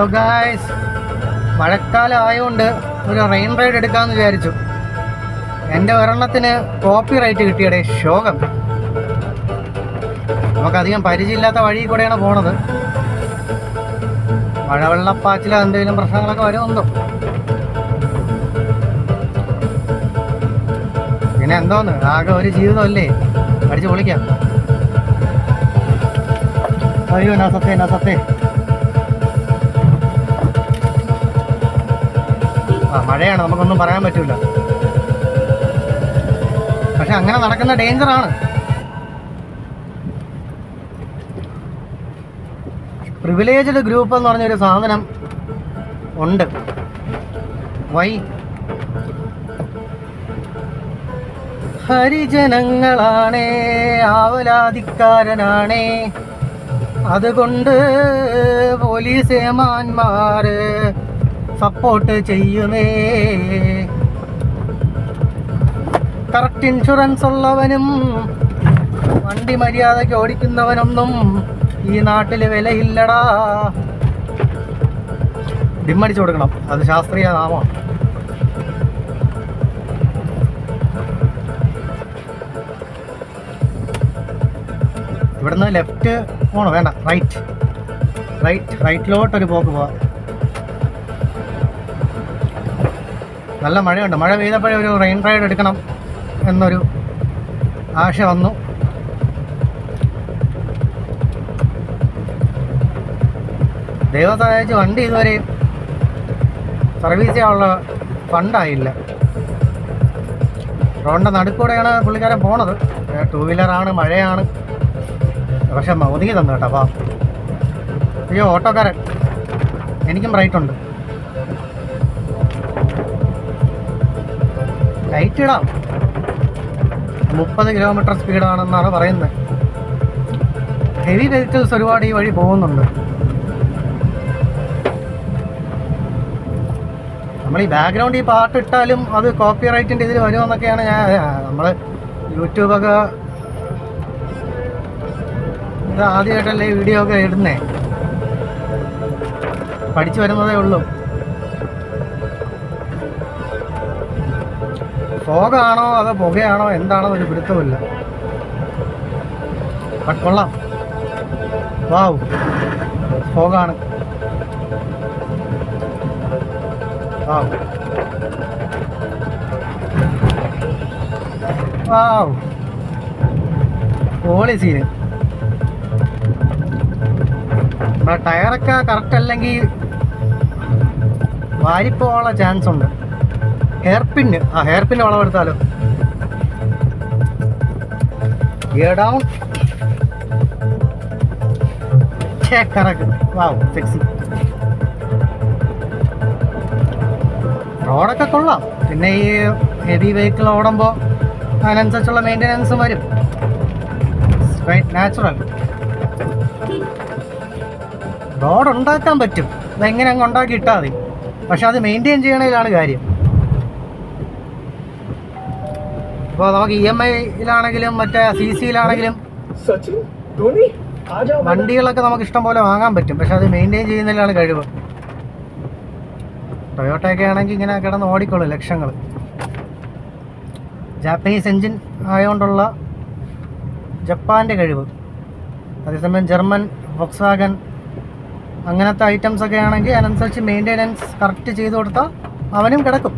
Hello guys മഴക്കാലം ആയതുകൊണ്ട് ഒരു റെയിൻ റൈഡ് എടുക്കാമെന്ന് വിചാരിച്ചു. എന്റെ ഒരെണ്ണത്തിന് കോപ്പി റൈറ്റ് കിട്ടിയടേ ശോകം. നമുക്കധികം പരിചയമില്ലാത്ത വഴി കൂടെയാണ് പോണത്. മഴവെള്ളപ്പാച്ചിലോ എന്തെങ്കിലും പ്രശ്നങ്ങളൊക്കെ വരുന്നുണ്ടോ? പിന്നെ എന്തോന്ന്? ആകെ ഒരു ജീവിതമല്ലേ? അടിച്ചു പൊളിക്കാം. അയ്യോ നസത്തെ സത്തേ. മഴയാണ് നമുക്കൊന്നും പറയാൻ പറ്റില്ല പക്ഷെ അങ്ങനെ നടക്കുന്ന ഡേഞ്ചറാണ്. പ്രിവിലേജ്ഡ് ഗ്രൂപ്പ് എന്ന് പറഞ്ഞൊരു സാധനം ഉണ്ട്. വൈ ഹരിജനങ്ങളാണേ ആവലാതിക്കാരനാണേ അതുകൊണ്ട് പോലീസ് ഏമാന്മാര് സപ്പോർട്ട് ചെയ്യുമേ. കറക്റ്റ് ഇൻഷുറൻസ് ഉള്ളവനും വണ്ടി മര്യാദയ്ക്ക് ഓടിക്കുന്നവനൊന്നും ഈ നാട്ടിൽ വിലയില്ലടാ. ഡിമ്മടിച്ചു കൊടുക്കണം. അത് ശാസ്ത്രീയ നാമമാണ്. ഇവിടുന്ന് ലെഫ്റ്റ് പോണോ. വേണ്ട റൈറ്റ് റൈറ്റ് റൈറ്റിലോട്ടൊരു പോക്ക് പോവാം. നല്ല മഴയുണ്ട്. മഴ പെയ്തപ്പോഴേ ഒരു റെയിൻ റൈഡ് എടുക്കണം എന്നൊരു ആശ വന്നു. ദൈവം സഹായിച്ച് വണ്ടി ഇതുവരെ സർവീസ് ചെയ്യാനുള്ള ഫണ്ടായില്ല റോഡിന്റെ നടുക്കൂടെയാണ് പുള്ളിക്കാരൻ പോണത്. ടൂ വീലറാണ് മഴയാണ്. പക്ഷെ ഒതുങ്ങി തന്നു കേട്ടോ അപ്പോൾ അയ്യോ ഓട്ടോക്കാരൻ. എനിക്കും ബ്രൈറ്റ് ലൈറ്റ് ഇടാം. മുപ്പത് കിലോമീറ്റർ സ്പീഡാണെന്നാണ് പറയുന്നത്. ഹെവി വെഹിക്കിൾസ് ഒരുപാട് ഈ വഴി പോകുന്നുണ്ട്. നമ്മൾ ഈ ബാക്ക്ഗ്രൗണ്ട് ഈ പാട്ട് ഇട്ടാലും അത് കോപ്പി റൈറ്റിന്റെ ഇതിൽ വരുമെന്നൊക്കെയാണ് ഞാൻ നമ്മൾ യൂട്യൂബൊക്കെ ഇത് ആദ്യമായിട്ടല്ലേ വീഡിയോ ഒക്കെ ഇടുന്നേ. പഠിച്ചു വരുന്നതേ ഉള്ളൂ. ഫോഗാണോ അതോ പുകയാണോ എന്താണോ ഒരു പിടുത്തമില്ല കൊള്ളാം. വാവ്. ഫോഗാണ് വാവ്. വാവ്. പോളി സീന്. ടയറൊക്കെ കറക്റ്റ് അല്ലെങ്കിൽ വാരിപ്പോവാനുള്ള ചാൻസ് ഉണ്ട് ഹെയർ ആ ഹെയർ പിന്ന് വളമെടുത്താലോ ഗിയർ ഡൗൺ വാവ് സെക്സി റോഡൊക്കെ കൊള്ളാം. പിന്നെ ഈ ഹെവി വെഹിക്കിൾ ഓടുമ്പോൾ അതിനനുസരിച്ചുള്ള മെയിന്റനൻസും വരും. നാച്ചുറൽ റോഡ് ഉണ്ടാക്കാൻ പറ്റും. അതെങ്ങനെ അങ്ങ് ഉണ്ടാക്കി ഇട്ടാൽ മതി. പക്ഷെ അത് മെയിന്റെയിൻ ചെയ്യണതിലാണ് കാര്യം. ഇപ്പോൾ നമുക്ക് ഇ എം ഐയിലാണെങ്കിലും മറ്റേ സി സിയിലാണെങ്കിലും വണ്ടികളൊക്കെ നമുക്ക് ഇഷ്ടം പോലെ വാങ്ങാൻ പറ്റും. പക്ഷെ അത് മെയിന്റെയിൻ ചെയ്യുന്നതിലാണ് കഴിവ്. ടൊയോട്ടയൊക്കെ ആണെങ്കിൽ ഇങ്ങനെ കിടന്ന് ഓടിക്കോളും ലക്ഷങ്ങൾ ജാപ്പനീസ് എൻജിൻ ആയതുകൊണ്ടുള്ള ജപ്പാന്റെ കഴിവ്. അതേസമയം ജർമ്മൻ വോക്സ്വാഗൻ അങ്ങനത്തെ ഐറ്റംസ് ഒക്കെ ആണെങ്കിൽ അതിനനുസരിച്ച് മെയിന്റെനൻസ് കറക്റ്റ് ചെയ്ത് കൊടുത്താൽ അവനും കിടക്കും.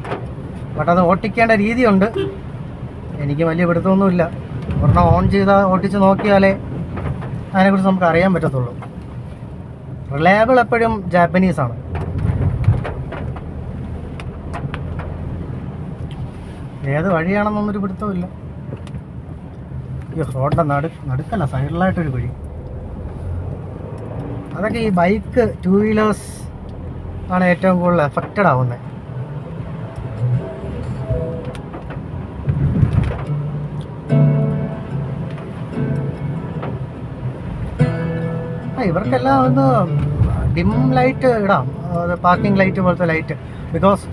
ബട്ട് അത് ഓട്ടിക്കേണ്ട രീതിയുണ്ട്. എനിക്ക് വലിയ പിടുത്തമൊന്നുമില്ല. ഒരെണ്ണം ഓൺ ചെയ്താൽ ഓട്ടിച്ച് നോക്കിയാലേ അതിനെക്കുറിച്ച് നമുക്ക് അറിയാൻ പറ്റത്തുള്ളൂ. റിലയബിൾ എപ്പോഴും ജാപ്പനീസ് ആണ്. ഏത് വഴിയാണെന്നൊന്നൊരു പിടുത്തമില്ല ഈ റോഡിന്റെ നടു നടുക്കല്ല സൈഡിലായിട്ടൊരു വഴി അതൊക്കെ ഈ ബൈക്ക് ടു വീലേഴ്സ് ആണ് ഏറ്റവും കൂടുതൽ എഫക്റ്റഡ് ആവുന്നത് ഇവർക്കെല്ലാം ഒന്ന് ഡിം ലൈറ്റ് ഇടാം. പാർക്കിംഗ് ലൈറ്റ് പോലത്തെ ലൈറ്റ്. ബിക്കോസ്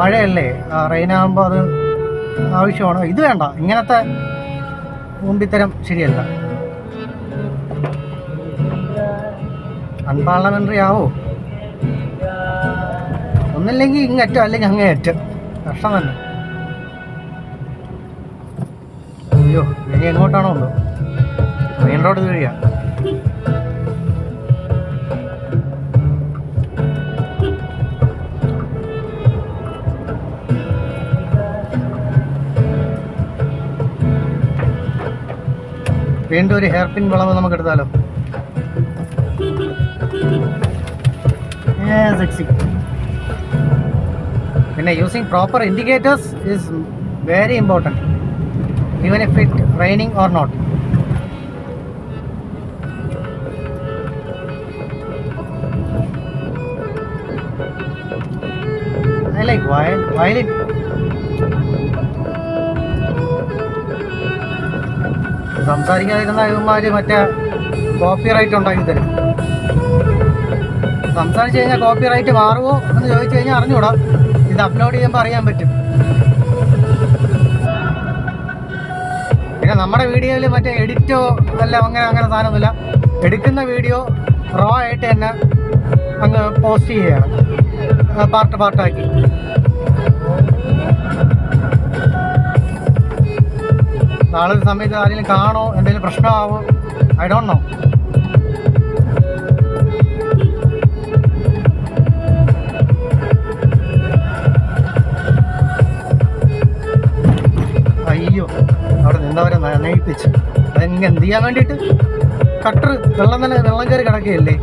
മഴയല്ലേ റെയിൻ ആകുമ്പോൾ അത് ആവശ്യമാണ്? ഇത് വേണ്ട. ഇങ്ങനത്തെ ഊമ്പിത്തരം ശരിയല്ല. അൺപാർലമെന്ററി ആവോ? ഒന്നില്ലെങ്കിൽ ഇങ്ങറ്റം അല്ലെങ്കിൽ അങ്ങേ അറ്റം കഷ്ടം തന്നെ. അയ്യോ ഇനി എങ്ങോട്ടാണോ ഉണ്ടോ മെയിൻ റോഡ് ഇത് വീണ്ടും ഒരു ഹെയർ പിൻ വളവ് നമുക്ക് എടുത്താലോ സെക്സി പിന്നെ using proper indicators is very important even if it raining or not I like wild, violin. സംസാരിക്കാതിരുന്ന ഇവന്മാര് മറ്റേ കോപ്പി റൈറ്റ് ഉണ്ടാക്കി തരും. സംസാരിച്ച് കഴിഞ്ഞാൽ കോപ്പി റൈറ്റ് മാറുമോ എന്ന് ചോദിച്ചു കഴിഞ്ഞാൽ അറിഞ്ഞൂടാ. ഇത് അപ്ലോഡ് ചെയ്യുമ്പോൾ അറിയാൻ പറ്റും. പിന്നെ നമ്മുടെ വീഡിയോയിൽ മറ്റേ എഡിറ്റോ അല്ല അങ്ങനെ അങ്ങനെ സാധനമൊന്നുമില്ല. എടുക്കുന്ന വീഡിയോ റോ ആയിട്ട് തന്നെ അങ്ങ് പോസ്റ്റ് ചെയ്യുകയാണ്. പാർട്ട് പാർട്ടാക്കി നാളെ ഒരു സമയത്ത് ആരെങ്കിലും കാണോ എന്തെങ്കിലും പ്രശ്നമാവോ? ഐ ഡോണ്ട് നോ അയ്യോ അവിടെ നിന്നവരെ നനയിപ്പിച്ച് അതെങ്ങനെ എന്ത് ചെയ്യാൻ വേണ്ടിയിട്ട്? കട്ടർ വെള്ളം തന്നെ വെള്ളം കയറി കിടക്കുകയല്ലേ?